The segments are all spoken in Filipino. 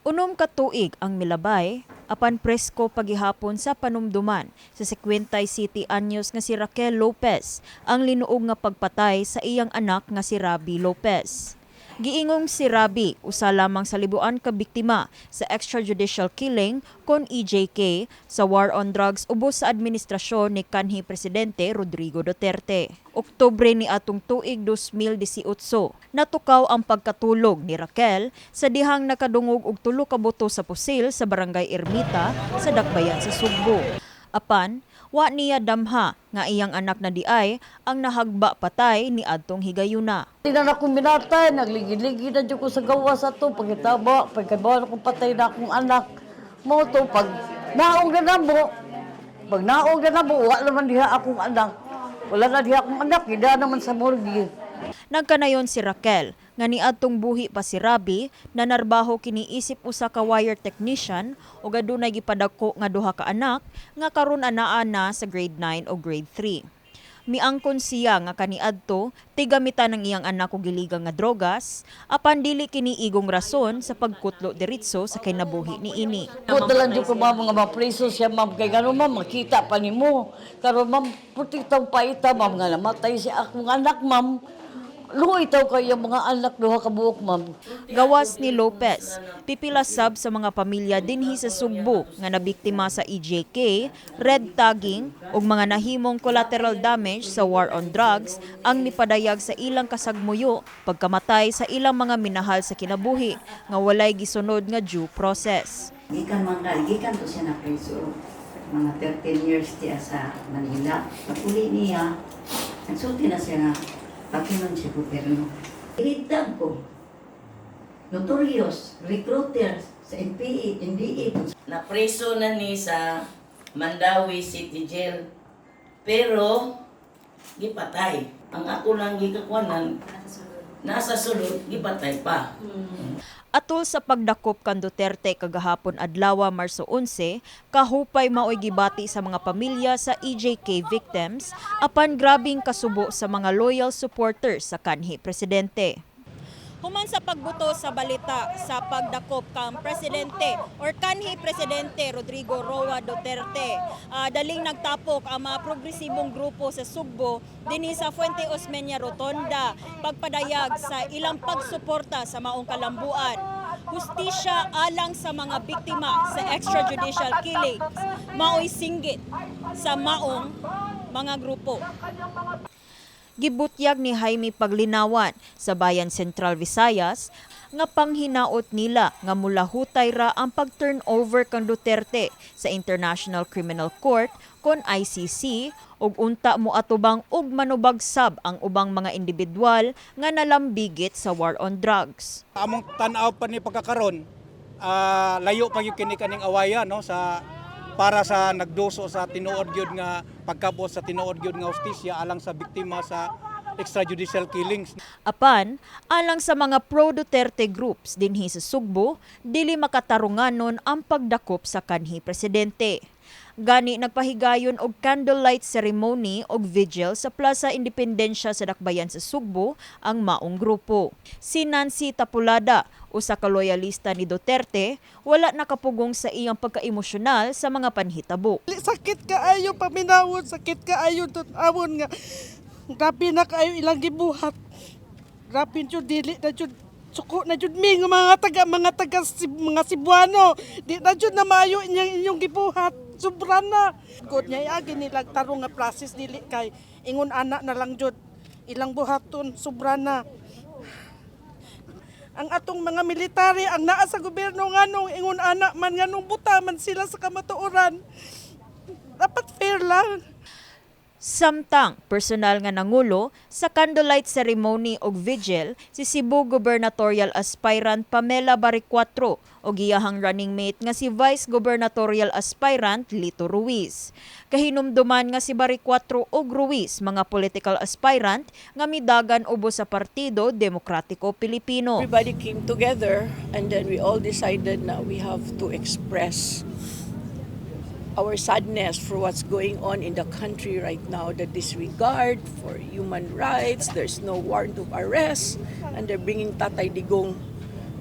Unom ka tuig ang milabay, apan presko pagihapon sa panumduman sa 50 City Anyos nga si Raquel Lopez ang linuog nga pagpatay sa iyang anak nga si Rabi Lopez. Giingong si Rabi usa lamang sa libuan ka biktima sa extrajudicial killing kon EJK sa war on drugs ubos sa administrasyon ni kanhi presidente Rodrigo Duterte. Oktubre ni atong tuig 2018, natukaw ang pagkatulog ni Raquel sa dihang nakadungog og tulo ka boto sa pusil sa barangay Ermita sa Dakbayan sa Sugbo. Apan, wa niya damha nga iyang anak na diay ang nahagba patay ni adtong higayuna. Hindi na akong minatay, nagligid-ligid na ko sa gawa sa to, pagkitaba, pagkabawa na kong patay na akong anak. Mo to, pag naong na mo, pag naong na mo, wala naman diha akong anak. Wala na diha akong anak, hindi naman sa morgue. Nagkanayon si Raquel nga niadtong buhi pa si Rabi na narbaho kiniisip usa ka wire technician ug adunay gipadako nga duha ka anak nga karon anaa na sa grade 9 o grade 3. Miangkon siya nga kaniadto tigamitan ng iyang anak og giligang nga drogas apan dili kini igong rason sa pagkutlo diretso sa kinabuhi ni ini. Kudalan dyan ko mga mga mapreso siya, ma'am, kay gano'n, ma'am, makita pa ni mo. Karon ma'am, puti taw pa ita, ma'am, nga namatay si akong anak, ma'am. Luhoy taw kayo mga anak, duha ka buok, ma'am. Gawas ni Lopez, pipila sab sa mga pamilya dinhi sa Sugbo nga nabiktima sa EJK, red tagging ug mga nahimong collateral damage sa war on drugs ang nipadayag sa ilang kasagmuyo pagkamatay sa ilang mga minahal sa kinabuhi nga walay gisunod nga due process. Gikan man ka, gikan to siya na preso. Mga 13 years siya sa Manila. Paguli niya, nagsulti na siya nga, pakinon siya gobyerno. Iritag ko. Notorious, recruiters sa NPA, NDA. Napreso na ni sa Mandawi City Jail. Pero, gipatay. Ang ako lang gikakuanan, nasa sulod, gipatay pa. Atol sa pagdakop kan Duterte kagahapon adlaw Marso 11, kahupay maoy gibati sa mga pamilya sa EJK victims apan grabing kasubo sa mga loyal supporters sa kanhi presidente. Human sa pagbuto sa balita sa pagdakop kang presidente or kanhi presidente Rodrigo Roa Duterte, ah, daling nagtapok ang mga progresibong grupo sa Sugbo dinhi sa Fuente Osmeña Rotonda pagpadayag sa ilang pagsuporta sa maong kalambuan. Hustisya alang sa mga biktima sa extrajudicial killings maoy singgit sa maong mga grupo. Gibutyag ni Jaime Paglinawan sa Bayan Central Visayas nga panghinaot nila nga mula hutay ra ang pag-turnover kang Duterte sa International Criminal Court kon ICC ug unta mo atubang ug manubagsab ang ubang mga individual nga nalambigit sa war on drugs. among tan-aw pa ni pagkakaron ah, layo pa yung kini kaning awaya no sa para sa nagduso sa tinuod gyud nga pagkabot sa tinuod gyud nga hustisya alang sa biktima sa extrajudicial killings Apan, alang sa mga pro-Duterte groups dinhi sa Sugbo, dili makatarunganon ang pagdakop sa kanhi presidente. Gani nagpahigayon og candlelight ceremony og vigil sa Plaza Independencia sa Dakbayan sa Sugbo ang maong grupo. Si Nancy Tapulada, usa ka loyalista ni Duterte, wala nakapugong sa iyang pagkaemosyonal sa mga panhitabo. sakit kaayo paminawon sakit kaayo tutawon nga. Grabe na kaayo ilang gibuhat. Grabe jud dili na jud suko na jud mi nga mga taga mga taga mga Cebuano. Di na jud na maayo inyong inyong gibuhat sobra na. Good niya agi nilang tarong nga process dili kay ingon anak na lang jud. Ilang buhaton sobra na. Ang atong mga military ang naa sa gobyerno nganong ingon anak man nganong buta man sila sa kamatuoran. Dapat fair lang Samtang personal nga nangulo sa candlelight ceremony og vigil si Cebu gubernatorial aspirant Pamela Baricuatro o giyahang running mate nga si vice gubernatorial aspirant Lito Ruiz. Kahinumduman nga si Baricuatro og Ruiz mga political aspirant nga midagan ubos sa Partido Demokratiko Pilipino. Everybody came together and then we all decided that we have to express our sadness for what's going on in the country right now, the disregard for human rights, there's no warrant of arrest, and they're bringing Tatay Digong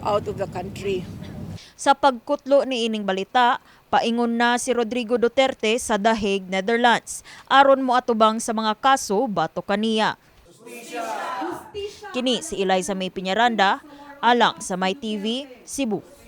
out of the country. Sa pagkutlo ni ining balita, paingon na si Rodrigo Duterte sa Hague, Netherlands aron mo atubang sa mga kaso bato kaniya. Kini si Eliza May Piñaranda, alang sa My TV, Cebu.